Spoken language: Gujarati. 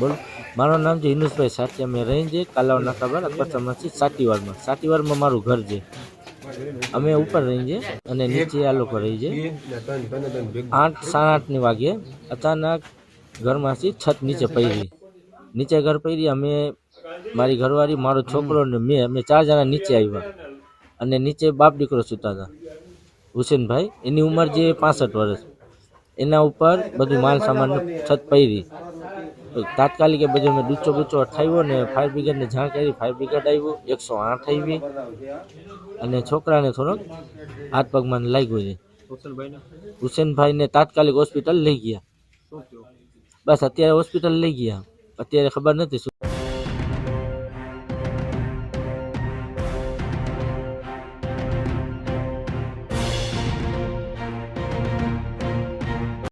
બોલો. મારું નામ છે હિન્દુસભાઈ સાચી. અમે રહી છે કાલાવ નાકાબાર અકસ્માતથી સાટીવારમાં સાટીવારમાં મારું ઘર છે. અમે ઉપર રહી છે અને નીચે આ લોકો રહી છે. આઠ સાડા આઠની વાગે અચાનક ઘરમાંથી છત નીચે પડી. નીચે ઘર પડી, અમે મારી ઘરવાળી, મારો છોકરો ને મેં, અમે ચાર જણા નીચે આવ્યા. અને નીચે બાપ દીકરો સૂતા હતા. હુસેનભાઈ, એની ઉંમર જે પાસઠ વર્ષ. એના ઉપર બધું માલ સામાન છત પડી. તો તાત્કાલિક એ બધું મેં ડૂચો બૂચો અઠાવ્યો ને ફાયર બ્રિગેડને જાણ કરી ફાયર બ્રિગેડ આવ્યું એકસો આઠ આવી. અને છોકરાને થોડોક હાથ પગમાં લાગ્યું છે. હુસેનભાઈને? તાત્કાલિક હોસ્પિટલ લઈ ગયા. બસ અત્યારે હોસ્પિટલ લઈ ગયા. અત્યારે ખબર નથી